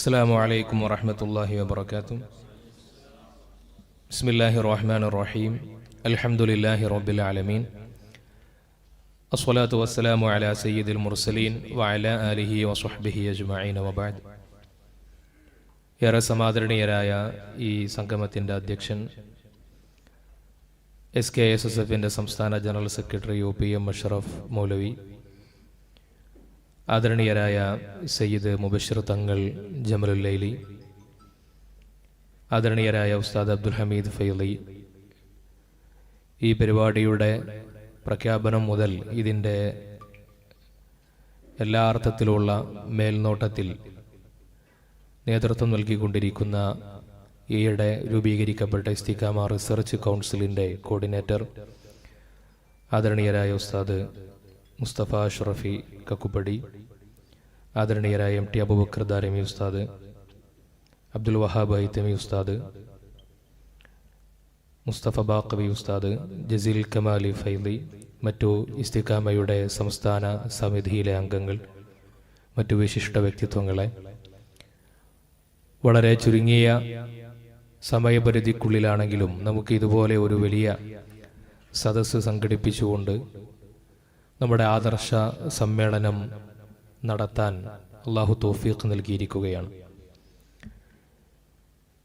السلام عليكم ورحمة الله وبركاته بسم الله الرحمن الرحيم الحمد لله رب العالمين الصلاة والسلام على سيد المرسلين وعلى آله وصحبه أجمعين وبعد ഏറെ സമാദരണീയരായ ഈ സംഗമത്തിൻ്റെ അധ്യക്ഷൻ എസ് കെ എസ് എസ് എഫിൻ്റെ സംസ്ഥാന general secretary U P M Ashraf മൗലവി ആദരണീയരായ സയ്യിദ് മുബഷിർ തങ്ങൾ ജമലുല്ലൈലി ആദരണീയരായ ഉസ്താദ് അബ്ദുൽ ഹമീദ് ഫൈലി. ഈ പരിപാടിയുടെ പ്രഖ്യാപനം മുതൽ ഇതിന്റെ എല്ലാ അർത്ഥത്തിലുള്ള മേൽനോട്ടത്തിൽ നേതൃത്വം നൽകിക്കൊണ്ടിരിക്കുന്ന ഈയിടെ രൂപീകരിക്കപ്പെട്ട ഇസ്തിക്കാമ റിസർച്ച് കൗൺസിലിന്റെ കോർഡിനേറ്റർ ആദരണീയരായ ഉസ്താദ് മുസ്തഫ ഷറഫി കക്കുപ്പടി ആദരണീയരായ എം ടി അബുബക്കർ ദാരമി ഉസ്താദ് അബ്ദുൽ വഹാബ് ഐത്തമി ഉസ്താദ് മുസ്തഫ ബാക്കബി ഉസ്താദ് ജസീൽ കമാലി ഫൈലി മറ്റു ഇസ്തിഖാമയുടെ സംസ്ഥാന സമിതിയിലെ അംഗങ്ങൾ മറ്റു വിശിഷ്ട വ്യക്തിത്വങ്ങളെ. വളരെ ചുരുങ്ങിയ സമയപരിധിക്കുള്ളിലാണെങ്കിലും നമുക്ക് ഇതുപോലെ ഒരു വലിയ സദസ്സ് സംഘടിപ്പിച്ചുകൊണ്ട് നമ്മുടെ ആദർശ സമ്മേളനം നടത്താൻ അള്ളാഹു തോഫീഖ് നൽകിയിരിക്കുകയാണ്.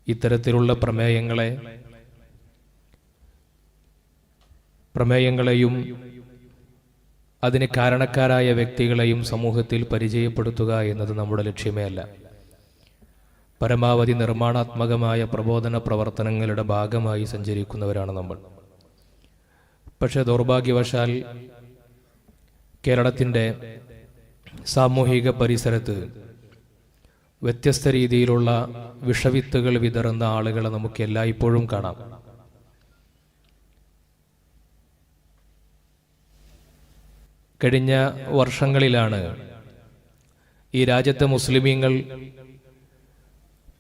ഇത്തരത്തിലുള്ള പ്രമേയങ്ങളെ പ്രമേയങ്ങളെയും അതിന് കാരണക്കാരായ വ്യക്തികളെയും സമൂഹത്തിൽ പരിചയപ്പെടുത്തുക എന്നത് നമ്മുടെ ലക്ഷ്യമേ അല്ല. പരമാവധി നിർമ്മാണാത്മകമായ പ്രബോധന പ്രവർത്തനങ്ങളുടെ ഭാഗമായി സഞ്ചരിക്കുന്നവരാണ് നമ്മൾ. പക്ഷേ ദൗർഭാഗ്യവശാൽ കേരളത്തിന്റെ സാമൂഹിക പരിസരത്ത് വ്യത്യസ്ത രീതിയിലുള്ള വിഷവിത്തുകൾ വിതറുന്ന ആളുകളെ നമുക്ക് എല്ലായ്പ്പോഴും കാണാം. കഴിഞ്ഞ വർഷങ്ങളിലാണ് ഈ രാജ്യത്തെ മുസ്ലിമീങ്ങൾ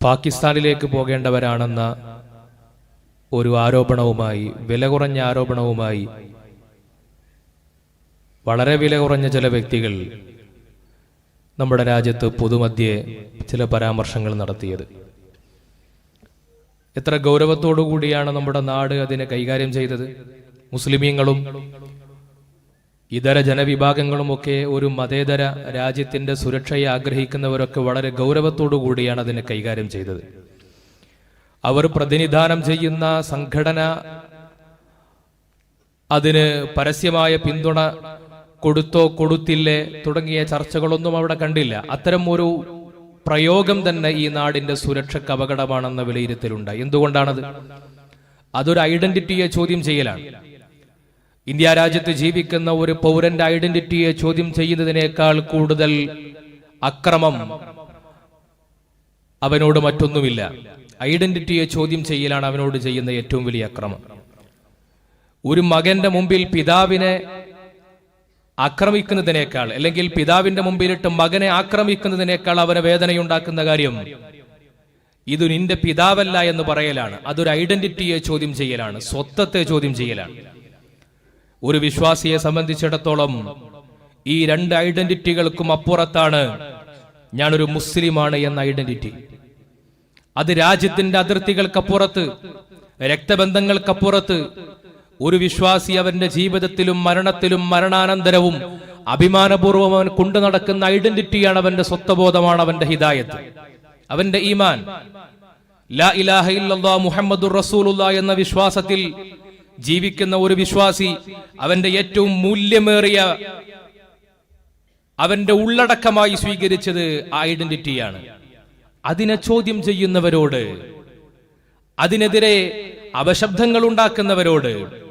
പാകിസ്ഥാനിലേക്ക് പോകേണ്ടവരാണെന്ന ഒരു ആരോപണവുമായി വില കുറഞ്ഞ ആരോപണവുമായി വളരെ വില കുറഞ്ഞ ചില വ്യക്തികൾ നമ്മുടെ രാജ്യത്ത് പൊതുമധ്യേ ചില പരാമർശങ്ങൾ നടത്തിയത്. എത്ര ഗൗരവത്തോടു കൂടിയാണ് നമ്മുടെ നാട് അതിനെ കൈകാര്യം ചെയ്തത്. മുസ്ലിമീങ്ങളും ഇതര ജനവിഭാഗങ്ങളും ഒക്കെ ഒരു മതേതര രാജ്യത്തിന്റെ സുരക്ഷയെ ആഗ്രഹിക്കുന്നവരൊക്കെ വളരെ ഗൗരവത്തോടു കൂടിയാണ് അതിനെ കൈകാര്യം ചെയ്തത്. അവർ പ്രതിനിധാനം ചെയ്യുന്ന സംഘടന അതിന് പരസ്യമായ പിന്തുണ കൊടുത്തോ കൊടുത്തില്ലേ തുടങ്ങിയ ചർച്ചകളൊന്നും അവിടെ കണ്ടില്ല. അത്തരം ഒരു പ്രയോഗം തന്നെ ഈ നാടിന്റെ സുരക്ഷയ്ക്ക് അപകടമാണെന്ന വിലയിരുത്തലുണ്ട്. എന്തുകൊണ്ടാണത്? അതൊരു ഐഡന്റിറ്റിയെ ചോദ്യം ചെയ്യലാണ്. ഇന്ത്യ രാജ്യത്ത് ജീവിക്കുന്ന ഒരു പൗരന്റെ ഐഡന്റിറ്റിയെ ചോദ്യം ചെയ്യുന്നതിനേക്കാൾ കൂടുതൽ അക്രമം അവനോട് മറ്റൊന്നുമില്ല. ഐഡന്റിറ്റിയെ ചോദ്യം ചെയ്യലാണ് അവനോട് ചെയ്യുന്ന ഏറ്റവും വലിയ അക്രമം. ഒരു മകന്റെ മുമ്പിൽ പിതാവിനെ ആക്രമിക്കുന്നതിനേക്കാൾ അല്ലെങ്കിൽ പിതാവിന്റെ മുമ്പിലിട്ട് മകനെ ആക്രമിക്കുന്നതിനേക്കാൾ അവന് വേദനയുണ്ടാക്കുന്ന കാര്യം ഇത് നിന്റെ പിതാവല്ല എന്ന് പറയലാണ്. അതൊരു ഐഡന്റിറ്റിയെ ചോദ്യം ചെയ്യലാണ് സ്വത്വത്തെ ചോദ്യം ചെയ്യലാണ്. ഒരു വിശ്വാസിയെ സംബന്ധിച്ചിടത്തോളം ഈ രണ്ട് ഐഡന്റിറ്റികൾക്കും അപ്പുറത്താണ് ഞാനൊരു മുസ്ലിമാണ് എന്ന ഐഡന്റിറ്റി. അത് രാജ്യത്തിന്റെ അതിർത്തികൾക്കപ്പുറത്ത് രക്തബന്ധങ്ങൾക്കപ്പുറത്ത് ഒരു വിശ്വാസി അവന്റെ ജീവിതത്തിലും മരണത്തിലും മരണാനന്തരവും അഭിമാനപൂർവം അവൻ കൊണ്ടു നടക്കുന്ന ഐഡന്റിറ്റിയാണ് അവന്റെ സ്വത്വബോധമാണ് അവന്റെ ഹിദായത്ത്. അവന്റെ ഈമാൻ. ലാ ഇലാഹ മുഹമ്മദുർ റസൂലുള്ള എന്ന വിശ്വാസത്തിൽ ജീവിക്കുന്ന ഒരു വിശ്വാസി അവന്റെ ഏറ്റവും മൂല്യമേറിയ അവന്റെ ഉള്ളടക്കമായി സ്വീകരിച്ചത് ഐഡന്റിറ്റിയാണ്. അതിനെ ചോദ്യം ചെയ്യുന്നവരോട് അതിനെതിരെ അപശബ്ദങ്ങൾ ഉണ്ടാക്കുന്നവരോട്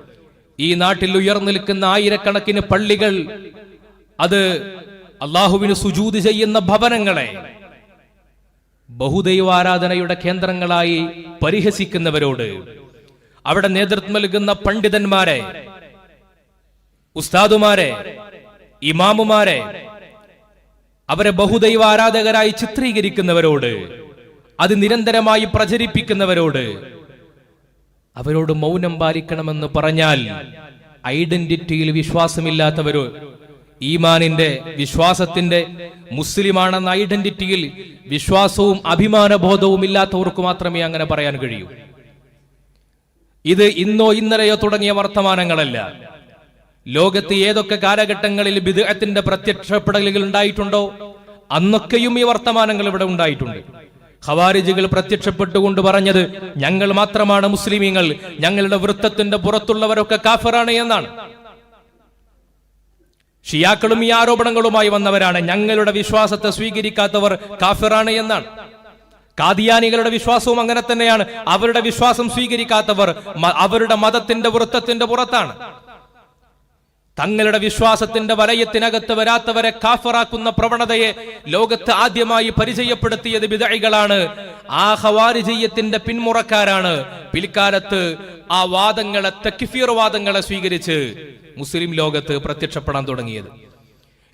ഈ നാട്ടിൽ ഉയർന്നു നിൽക്കുന്ന ആയിരക്കണക്കിന് പള്ളികൾ അത് അള്ളാഹുവിന് സുജൂത് ചെയ്യുന്ന ഭവനങ്ങളെ ബഹുദൈവാരാധനയുടെ കേന്ദ്രങ്ങളായി പരിഹസിക്കുന്നവരോട് അവിടെ നേതൃത്വം നൽകുന്ന പണ്ഡിതന്മാരെ ഉസ്താദുമാരെ ഇമാമുമാരെ അവരെ ബഹുദൈവ ആരാധകരായി ചിത്രീകരിക്കുന്നവരോട് അത് നിരന്തരമായി പ്രചരിപ്പിക്കുന്നവരോട് അവരോട് മൗനം പാലിക്കണമെന്ന് പറഞ്ഞാൽ ഐഡന്റിറ്റിയിൽ വിശ്വാസമില്ലാത്തവരോ ഈമാനിന്റെ വിശ്വാസത്തിന്റെ മുസ്ലിമാണെന്ന ഐഡന്റിറ്റിയിൽ വിശ്വാസവും അഭിമാനബോധവും ഇല്ലാത്തവർക്ക് മാത്രമേ അങ്ങനെ പറയാൻ കഴിയൂ. ഇത് ഇന്നോ ഇന്നലെയോ തുടങ്ങിയ വർത്തമാനങ്ങളല്ല. ലോകത്ത് ഏതൊക്കെ കാലഘട്ടങ്ങളിൽ ബിദഅത്തിന്റെ പ്രത്യക്ഷപ്പെടലുകൾ ഉണ്ടായിട്ടുണ്ടോ അന്നൊക്കെയും ഈ വർത്തമാനങ്ങൾ ഇവിടെ ഉണ്ടായിട്ടുണ്ട്. ഖവാരിജുകൾ പ്രത്യക്ഷപ്പെട്ടുകൊണ്ട് പറഞ്ഞത് ഞങ്ങൾ മാത്രമാണ് മുസ്ലിമീങ്ങൾ. ഞങ്ങളുടെ വൃത്തത്തിന്റെ പുറത്തുള്ളവരൊക്കെ കാഫറാണ് എന്നാണ്. ഷിയാക്കളും ഈ ആരോപണങ്ങളുമായി വന്നവരാണ്. ഞങ്ങളുടെ വിശ്വാസത്തെ സ്വീകരിക്കാത്തവർ കാഫിറാണ് എന്നാണ്. കാദിയാനികളുടെ വിശ്വാസവും അങ്ങനെ തന്നെയാണ്. അവരുടെ വിശ്വാസം സ്വീകരിക്കാത്തവർ അവരുടെ മതത്തിന്റെ വൃത്തത്തിന്റെ പുറത്താണ്. തങ്ങളുടെ വിശ്വാസത്തിന്റെ വലയത്തിനകത്ത് വരാത്തവരെ കാഫറാക്കുന്ന പ്രവണതയെ ലോകത്ത് ആദ്യമായി പരിചയപ്പെടുത്തിയത് വിതഴികളാണ് ആ ഹവാരിജയത്തിന്റെ പിന്മുറക്കാരാണ്. പിൽക്കാലത്ത് ആ വാദങ്ങളെ തെക്കിഫീർ വാദങ്ങളെ സ്വീകരിച്ച് മുസ്ലിം ലോകത്ത് പ്രത്യക്ഷപ്പെടാൻ തുടങ്ങിയത്.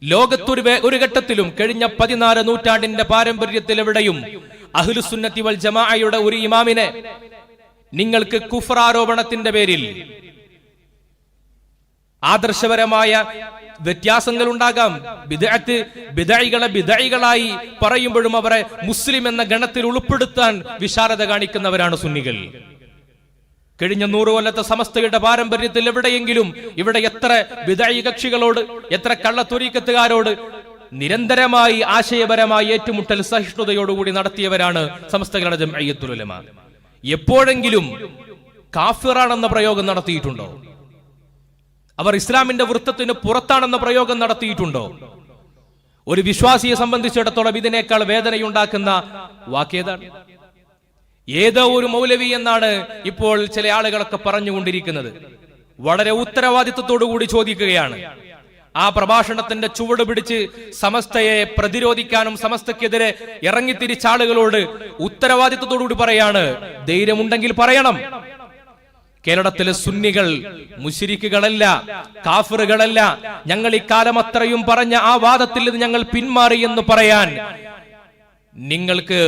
ലോകത്തൊരു ഒരു ഘട്ടത്തിലും കഴിഞ്ഞ പതിനാല് നൂറ്റാണ്ടിന്റെ പാരമ്പര്യത്തിൽ എവിടെയും അഹ്ലുസുന്നത്തി വൽ ജമാഅയുടെ ഒരു ഇമാമിനെ നിങ്ങൾക്ക് കുഫറാരോപണത്തിന്റെ പേരിൽ ആദർശപരമായ വ്യത്യാസങ്ങൾ ഉണ്ടാകാം ബിദഅത്ത് ബിദഴികളെ ബിദഴികളായി പറയുമ്പോഴും അവരെ മുസ്ലിം എന്ന ഗണത്തിൽ ഉൾപ്പെടുത്താൻ വിശാലത കാണിക്കുന്നവരാണ് സുന്നികൾ. കഴിഞ്ഞ നൂറ് കൊല്ലത്തെ സമസ്തയുടെ പാരമ്പര്യത്തിൽ എവിടെയെങ്കിലും ഇവിടെ എത്ര വിദായി കക്ഷികളോട് എത്ര കള്ളത്തൊരീക്കത്തുകാരോട് നിരന്തരമായി ആശയപരമായി ഏറ്റുമുട്ടൽ സഹിഷ്ണുതയോടുകൂടി നടത്തിയവരാണ് സമസ്തകളുടെ ജംഅയ്യത്തുലമ എപ്പോഴെങ്കിലും കാഫിറാണെന്ന പ്രയോഗം നടത്തിയിട്ടുണ്ടോ? അവർ ഇസ്ലാമിന്റെ വൃത്തത്തിന് പുറത്താണെന്ന പ്രയോഗം നടത്തിയിട്ടുണ്ടോ? ഒരു വിശ്വാസിയെ സംബന്ധിച്ചിടത്തോളം ഇതിനേക്കാൾ വേദനയുണ്ടാക്കുന്ന വാക്യേതാണ് ഏതോ ഒരു മൗലവി എന്നാണ് ഇപ്പോൾ ചില ആളുകളൊക്കെ പറഞ്ഞുകൊണ്ടിരിക്കുന്നത്. വളരെ കൂടി ചോദിക്കുകയാണ്. ആ പ്രഭാഷണത്തിന്റെ ചുവട് പിടിച്ച് സമസ്തയെ പ്രതിരോധിക്കാനും സമസ്തക്കെതിരെ ഇറങ്ങിത്തിരിച്ച ആളുകളോട് ഉത്തരവാദിത്വത്തോടു കൂടി പറയാണ് ധൈര്യമുണ്ടെങ്കിൽ പറയണം. കേരളത്തിലെ സുന്നികൾ മുഷിരിക്കുകളല്ല കാഫറുകളല്ല. ഞങ്ങൾ ഇക്കാലം അത്രയും പറഞ്ഞ ആ വാദത്തിൽ നിന്ന് ഞങ്ങൾ പിന്മാറി എന്ന് പറയാൻ നിങ്ങൾക്ക്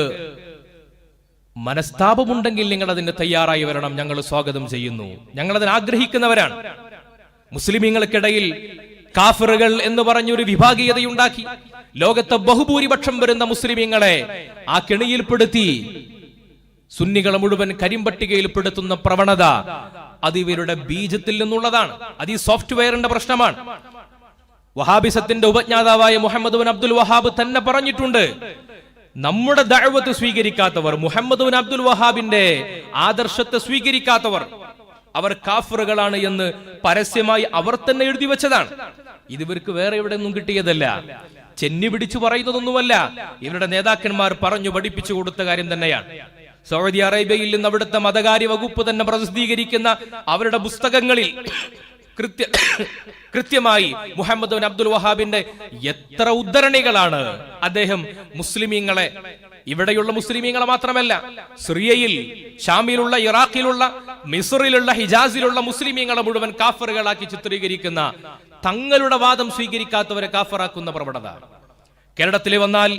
മനസ്താപമുണ്ടെങ്കിൽ നിങ്ങൾ അതിന് തയ്യാറായി വരണം. ഞങ്ങൾ സ്വാഗതം ചെയ്യുന്നു. ഞങ്ങൾ അതിന് ആഗ്രഹിക്കുന്നവരാണ്. മുസ്ലിമീങ്ങൾക്കിടയിൽ കാഫറുകൾ എന്ന് പറഞ്ഞൊരു വിഭാഗീയതയുണ്ടാക്കി. ലോകത്തെ ബഹുഭൂരിപക്ഷം വരുന്ന മുസ്ലിമീങ്ങളെ ആ കെണിയിൽപ്പെടുത്തി സുന്നികളെ മുഴുവൻ കരിമ്പട്ടികയിൽ പെടുത്തുന്ന പ്രവണത അത് ഇവരുടെ ബീജത്തിൽ നിന്നുള്ളതാണ്. അത് ഈ സോഫ്റ്റ്വെയറിന്റെ പ്രശ്നമാണ്. വഹാബിസത്തിന്റെ ഉപജ്ഞാതാവായ മുഹമ്മദ് ബിൻ അബ്ദുൽ വഹാബ് തന്നെ പറഞ്ഞിട്ടുണ്ട് നമ്മുടെ ദഴവത്ത് സ്വീകരിക്കാത്തവർ മുഹമ്മദ് ബിൻ അബ്ദുൽ വഹാബിന്റെ ആദർശത്തെ സ്വീകരിക്കാത്തവർ അവർ കാഫറുകളാണ് എന്ന് പരസ്യമായി അവർ തന്നെ എഴുതി വെച്ചതാണ്. ഇത് ഇവർക്ക് വേറെ എവിടെ നിന്നും കിട്ടിയതല്ല. ചെന്നി പിടിച്ചു പറയുന്നതൊന്നുമല്ല. ഇവരുടെ നേതാക്കന്മാർ പറഞ്ഞു പഠിപ്പിച്ചു കൊടുത്ത കാര്യം തന്നെയാണ്. സൗദി അറേബ്യയിൽ നിന്ന് അവിടുത്തെ മതകാര്യ വകുപ്പ് തന്നെ പ്രസിദ്ധീകരിക്കുന്ന അവരുടെ പുസ്തകങ്ങളിൽ കൃത്യ കൃത്യമായി മുഹമ്മദ് അബ്ദുൽ വഹാബിന്റെ എത്ര ഉദ്ധരണികളാണ് അദ്ദേഹം മുസ്ലിമീങ്ങളെ ഇവിടെയുള്ള മുസ്ലിമീങ്ങളെ മാത്രമല്ല സിറിയയിൽ ഷാമിലുള്ള ഇറാഖിലുള്ള മിസറിലുള്ള ഹിജാസിലുള്ള മുസ്ലിമീങ്ങളെ മുഴുവൻ കാഫറുകളാക്കി ചിത്രീകരിക്കുന്ന തങ്ങളുടെ വാദം സ്വീകരിക്കാത്തവരെ കാഫറാക്കുന്ന പ്രവണത. കേരളത്തിൽ വന്നാൽ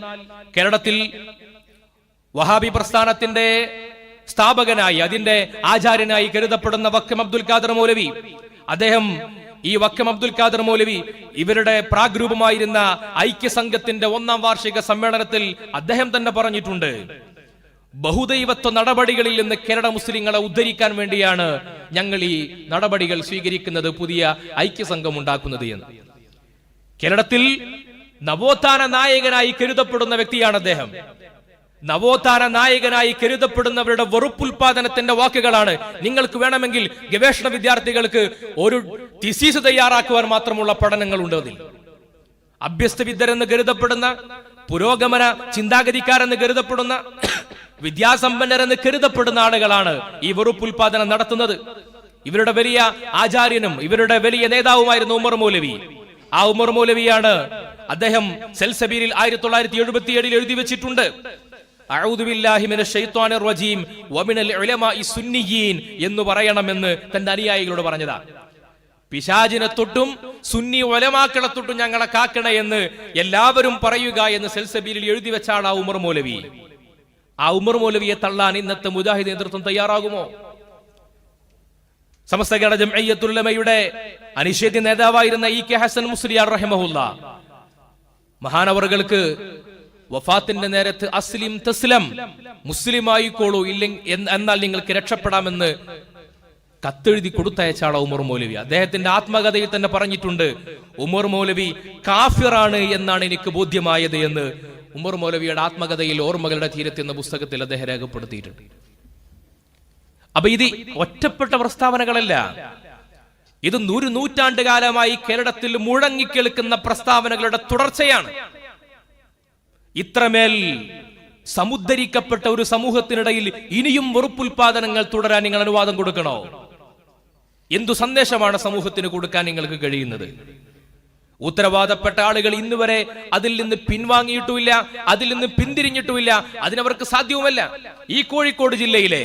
കേരളത്തിൽ വഹാബി പ്രസ്ഥാനത്തിന്റെ സ്ഥാപകനായി അതിന്റെ ആചാര്യനായി കരുതപ്പെടുന്ന വക്കം അബ്ദുൽ ഖാദർ മൗലവി. അദ്ദേഹം ഈ വക്കം അബ്ദുൽ ഖാദർ മൗലവി ഇവരുടെ പ്രാഗ്രൂപമായിരുന്ന ഐക്യസംഘത്തിന്റെ ഒന്നാം വാർഷിക സമ്മേളനത്തിൽ അദ്ദേഹം തന്നെ പറഞ്ഞിട്ടുണ്ട്. ബഹുദൈവത്വ നടപടികളിൽ നിന്ന് കേരള മുസ്ലിങ്ങളെ ഉദ്ധരിക്കാൻ വേണ്ടിയാണ് ഞങ്ങൾ ഈ നടപടികൾ സ്വീകരിക്കുന്നത് പുതിയ ഐക്യസംഘം ഉണ്ടാക്കുന്നത് എന്ന്. കേരളത്തിൽ നവോത്ഥാന നായകനായി കരുതപ്പെടുന്ന വ്യക്തിയാണ് അദ്ദേഹം. നവോത്ഥാന നായകനായി കരുതപ്പെടുന്നവരുടെ വെറുപ്പുൽപാദനത്തിന്റെ വാക്കുകളാണ് നിങ്ങൾക്ക് വേണമെങ്കിൽ ഗവേഷണ വിദ്യാർത്ഥികൾക്ക് ഒരു തിസീസ് തയ്യാറാക്കുവാൻ മാത്രമുള്ള പഠനങ്ങൾ ഉണ്ട് അതിൽ. അഭ്യസ്തവിദ്യരെന്ന് കരുതപ്പെടുന്ന പുരോഗമന ചിന്താഗതിക്കാരെന്ന് കരുതപ്പെടുന്ന വിദ്യാസമ്പന്നരെന്ന് കരുതപ്പെടുന്ന ആളുകളാണ് ഈ വെറുപ്പുൽപാദനം നടത്തുന്നത്. ഇവരുടെ വലിയ ആചാര്യനും ഇവരുടെ വലിയ നേതാവുമായിരുന്നു ഉമർ മൗലവി. ആ ഉമർ മൗലവിയാണ് അദ്ദേഹം സെൽസബീരിൽ ആയിരത്തി തൊള്ളായിരത്തി എഴുപത്തി എഴുതി വെച്ചിട്ടുണ്ട്. എന്ന് പറയണമെന്ന് തന്റെ അനുയായികളോട് പറഞ്ഞതാ. പിശാചിനെ തൊട്ടും സുന്നി ഒലമാക്കളെ തൊട്ടും ഞങ്ങളെ കാക്കണേ എന്ന് എല്ലാവരും പറയുക എന്ന് സെൽസബീലിൽ എഴുതി വെച്ചാണ് ആ ഉമർ മൗലവി. ആ ഉമർ മൗലവിയെ തള്ളാൻ ഇന്നത്തെ മുജാഹിദ് നേതൃത്വം തയ്യാറാകുമോ? സമസ്ത കേരള ജംഅയ്യത്തുല്ലമയുടെ അനിഷേധ്യ നേതാവായിരുന്ന ഇ കെ ഹസൻ മുസ്ലിയാർ റഹിമഹുല്ല. മഹാനവറുകൾക്ക് വഫാത്തിന്റെ നേരത്ത് അസ്ലിം തസ്ലം മുസ്ലിമായിക്കോളൂ ഇല്ലെങ്കിൽ എന്നാൽ നിങ്ങൾക്ക് രക്ഷപ്പെടാമെന്ന് കത്തെഴുതി കൊടുത്തയച്ചാണ് ഉമർ മൗലവി. അദ്ദേഹത്തിന്റെ ആത്മകഥയിൽ തന്നെ പറഞ്ഞിട്ടുണ്ട് ഉമർ മൗലവി കാഫിറാണ് എന്നാണ് എനിക്ക് ബോധ്യമായത് എന്ന് ഉമർ മൗലവിയുടെ ആത്മകഥയിൽ ഓർമ്മകളുടെ തീരത്ത് എന്ന പുസ്തകത്തിൽ അദ്ദേഹം രേഖപ്പെടുത്തിയിട്ടുണ്ട്. അപ്പൊ ഇത് ഒറ്റപ്പെട്ട പ്രസ്താവനകളല്ല. ഇത് നൂറ് നൂറ്റാണ്ട് കാലമായി കേരളത്തിൽ മുഴങ്ങിക്കേൾക്കുന്ന പ്രസ്താവനകളുടെ തുടർച്ചയാണ്. ഇത്രമേൽ സമുദ്ധരിക്കപ്പെട്ട ഒരു സമൂഹത്തിനിടയിൽ ഇനിയും വെറുപ്പുൽപാദനങ്ങൾ തുടരാൻ നിങ്ങൾ അനുവാദം കൊടുക്കണോ? എന്തു സന്ദേശമാണ് സമൂഹത്തിന് കൊടുക്കാൻ നിങ്ങൾക്ക് കഴിയുന്നത്? ഉത്തരവാദപ്പെട്ട ആളുകൾ ഇന്ന് വരെ അതിൽ നിന്ന് പിൻവാങ്ങിയിട്ടുമില്ല അതിൽ നിന്ന് പിന്തിരിഞ്ഞിട്ടുമില്ല അതിനവർക്ക് സാധ്യവുമല്ല. ഈ കോഴിക്കോട് ജില്ലയിലെ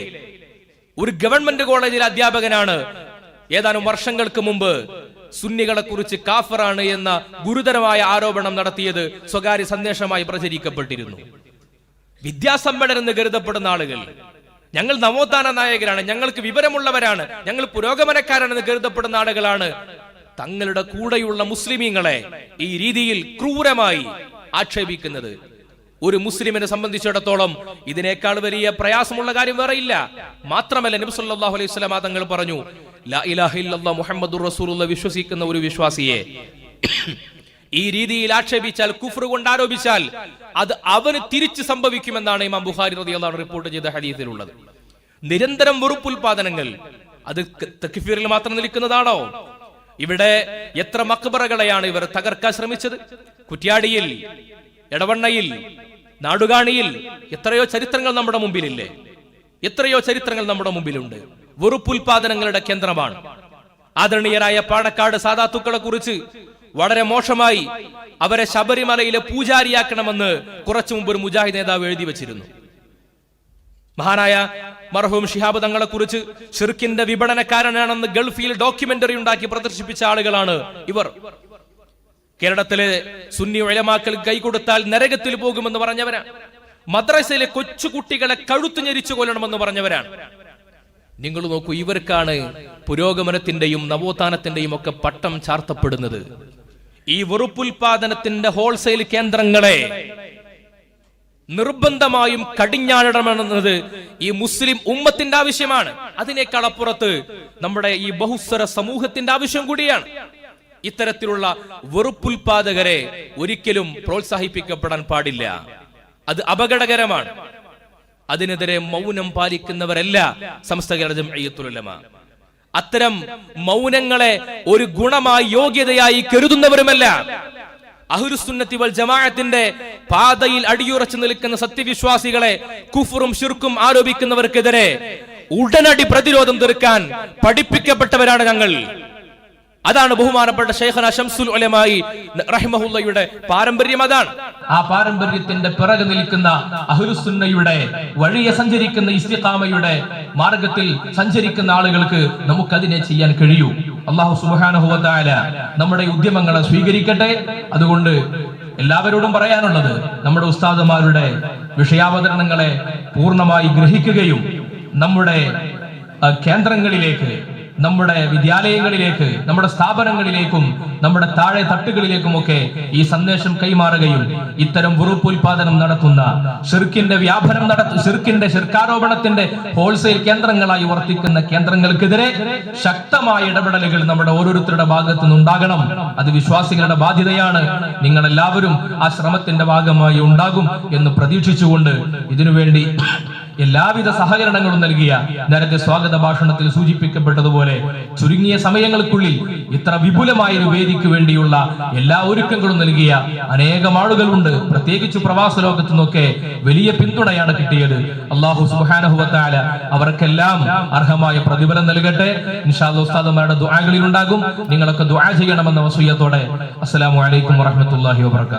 ഒരു ഗവൺമെന്റ് കോളേജിലെ അധ്യാപകനാണ് ഏതാനും വർഷങ്ങൾക്ക് മുമ്പ് സുന്നികളെ കുറിച്ച് കാഫറാണ് എന്ന ഗുരുതരമായ ആരോപണം നടത്തിയത് സ്വകാര്യ സന്ദേശമായി പ്രചരിക്കപ്പെട്ടിരുന്നു. വിദ്യാസമ്പന്നർ എന്ന് കരുതപ്പെടുന്ന ആളുകൾ ഞങ്ങൾ നവോത്ഥാന നായകരാണ് ഞങ്ങൾക്ക് വിവരമുള്ളവരാണ് ഞങ്ങൾ പുരോഗമനക്കാരാണെന്ന് കരുതപ്പെടുന്ന ആളുകളാണ്. തങ്ങളുടെ കൂടെയുള്ള മുസ്ലിമീങ്ങളെ ഈ രീതിയിൽ ക്രൂരമായി ആക്ഷേപിക്കുന്നത്. ഒരു മുസ്ലിമിനെ സംബന്ധിച്ചിടത്തോളം ഇതിനേക്കാൾ വലിയ പ്രയാസമുള്ള കാര്യം വേറെ ഇല്ല. മാത്രമല്ല നബി സല്ലല്ലാഹു അലൈഹി വസല്ലം തങ്ങൾ പറഞ്ഞു ലാ ഇലാഹ റസൂലുള്ള വിശ്വസിക്കുന്ന ഒരു വിശ്വാസിയെ ഈ രീതിയിൽ ആക്ഷേപിച്ചാൽ കുഫർ കൊണ്ട് ആരോപിച്ചാൽ അത് അവന് തിരിച്ച് സംഭവിക്കുമെന്നാണ് ഇമാം ബുഖാരി റളിയല്ലാഹു അൻഹു റിപ്പോർട്ട് ചെയ്ത ഹദീസിലുള്ളത്. നിരന്തരം വെറുപ്പുൽപാദനങ്ങൾ അത് തക്ഫീറിൽ മാത്രം നിൽക്കുന്നതാണോ? ഇവിടെ എത്ര മക്ബറകളെയാണ് ഇവർ തകർക്കാൻ ശ്രമിച്ചത്? കുറ്റ്യാടിയിൽ എടവണ്ണയിൽ നാടുകാണിയിൽ എത്രയോ ചരിത്രങ്ങൾ നമ്മുടെ മുമ്പിലില്ലേ? എത്രയോ ചരിത്രങ്ങൾ നമ്മുടെ മുമ്പിലുണ്ട്. വെറുപ്പുൽപാദനങ്ങളുടെ കേന്ദ്രമാണ്. ആദരണീയരായ പാണക്കാട് സാധാത്തുക്കളെ കുറിച്ച് വളരെ മോശമായി അവരെ ശബരിമലയിലെ പൂജാരിയാക്കണമെന്ന് കുറച്ചു മുമ്പ് ഒരു മുജാഹിദ് നേതാവ് എഴുതി വെച്ചിരുന്നു. മഹാനായ മർഹൂം ഷിഹാബ് തങ്ങളെ കുറിച്ച് ഷിർക്കിന്റെ വിപണനക്കാരനാണെന്ന് ഗൾഫിൽ ഡോക്യുമെന്ററി ഉണ്ടാക്കി പ്രദർശിപ്പിച്ച ആളുകളാണ് ഇവർ. കേരളത്തിലെ സുന്നി ഉലമാക്കൽ കൈകൊടുത്താൽ നരകത്തിൽ പോകുമെന്ന് പറഞ്ഞവരാണ് മദ്രസയിലെ കൊച്ചുകുട്ടികളെ കഴുത്തു ഞെരിച്ചു കൊല്ലണമെന്ന് പറഞ്ഞവരാണ്. നിങ്ങൾ നോക്കൂ ഇവർക്കാണ് പുരോഗമനത്തിന്റെയും നവോത്ഥാനത്തിന്റെയും ഒക്കെ പട്ടം ചാർത്തപ്പെടുന്നത്. ഈ വെറുപ്പുൽപാദനത്തിന്റെ ഹോൾസെയിൽ കേന്ദ്രങ്ങളെ നിർബന്ധമായും കടിഞ്ഞാടണമെന്നത് ഈ മുസ്ലിം ഉമ്മത്തിന്റെ ആവശ്യമാണ്. അതിനേക്കാൾ അപ്പുറത്ത് നമ്മുടെ ഈ ബഹുസ്വര സമൂഹത്തിന്റെ ആവശ്യം കൂടിയാണ്. ഇത്തരത്തിലുള്ള വെറുപ്പുൽപാദകരെ ഒരിക്കലും പ്രോത്സാഹിപ്പിക്കപ്പെടാൻ പാടില്ല. അത് അപകടകരമാണ്. അതിനെതിരെ മൗനം പാലിക്കുന്നവരല്ല സമസ്ത കേരള ജംഇയ്യത്തുൽ അത്തരം മൗനങ്ങളെ ഒരു ഗുണമായി യോഗ്യതയായി കരുതുന്നവരുമല്ല. അഹുരുസുന്നത്തി വൽ ജമാഅത്തിന്റെ പാതയിൽ അടിയുറച്ചു നിൽക്കുന്ന സത്യവിശ്വാസികളെ കുഫറും ഷിർക്കും ആരോപിക്കുന്നവർക്കെതിരെ ഉടനടി പ്രതിരോധം തീർക്കാൻ പഠിപ്പിക്കപ്പെട്ടവരാണ് ഞങ്ങൾ. അതാണ് ബഹുമാനപ്പെട്ട ഷെയ്ഖന ഷംസുൽ ഉലമായി റഹിമഹുല്ലയുടെ പാരമ്പര്യം അതാണ്. ആ പാരമ്പര്യത്തിന്റെ പിറകെ നിൽക്കുന്ന അഹുലുസുന്നയുടെ വഴിയെ സഞ്ചരിക്കുന്ന ഇസ്തിഖാമയുടെ മാർഗത്തിൽ സഞ്ചരിക്കുന്ന ആളുകൾക്ക് നമുക്ക് അതിനെ ചെയ്യാൻ കഴിയൂ. അള്ളാഹു സുബാനുഹുവത്തായ നമ്മുടെ ഉദ്യമങ്ങളെ സ്വീകരിക്കട്ടെ. അതുകൊണ്ട് എല്ലാവരോടും പറയാനുള്ളത് നമ്മുടെ ഉസ്താദുമാരുടെ വിഷയാവതരണങ്ങളെ പൂർണമായി ഗ്രഹിക്കുകയും നമ്മുടെ കേന്ദ്രങ്ങളിലേക്ക് നമ്മുടെ വിദ്യാലയങ്ങളിലേക്ക് നമ്മുടെ സ്ഥാപനങ്ങളിലേക്കും നമ്മുടെ താഴെ തട്ടുകളിലേക്കുമൊക്കെ ഈ സന്ദേശം കൈമാറുകയും ഇത്തരം ഉൽപാദനം നടത്തുന്ന ഷിർക്കിന്റെ വ്യാപനം നടത്തു ഷിർക്കിന്റെ ഷിർക്കാരോപണത്തിന്റെ ഹോൾസെയിൽ കേന്ദ്രങ്ങളായി വർത്തിക്കുന്ന കേന്ദ്രങ്ങൾക്കെതിരെ ശക്തമായ ഇടപെടലുകൾ നമ്മുടെ ഓരോരുത്തരുടെ ഭാഗത്തു നിന്നുണ്ടാകണം അത് വിശ്വാസികളുടെ ബാധ്യതയാണ്. നിങ്ങൾ എല്ലാവരും ആ ശ്രമത്തിന്റെ ഭാഗമായി ഉണ്ടാകും എന്ന് പ്രതീക്ഷിച്ചുകൊണ്ട് ഇതിനുവേണ്ടി എല്ലാവിധ സഹകരണങ്ങളും നൽകിയ നേരത്തെ സ്വാഗത ഭാഷണത്തിൽ സൂചിപ്പിക്കപ്പെട്ടതുപോലെ ചുരുങ്ങിയ സമയങ്ങൾക്കുള്ളിൽ ഇത്ര വിപുലമായ ഒരു വേദിക്ക് വേണ്ടിയുള്ള എല്ലാ ഒരുക്കങ്ങളും നൽകിയ അനേകം ആളുകളുണ്ട്. പ്രത്യേകിച്ച് പ്രവാസ ലോകത്തു നിന്നൊക്കെ വലിയ പിന്തുണയാണ് കിട്ടിയത്. അള്ളാഹു സുഹാനഹുവത്താല അവർക്കെല്ലാം അർഹമായ പ്രതിഫലം നൽകട്ടെ. ഇൻഷാല്ലാ ഉസ്താദന്മാരുടെ ദുആകളിൽ ഉണ്ടാകും നിങ്ങളൊക്കെ ദുആ ചെയ്യണമെന്ന വസൂയത്തോടെ. അസ്സലാമു അലൈക്കും വറഹ്മത്തുള്ളാഹി വബറകാതുഹു.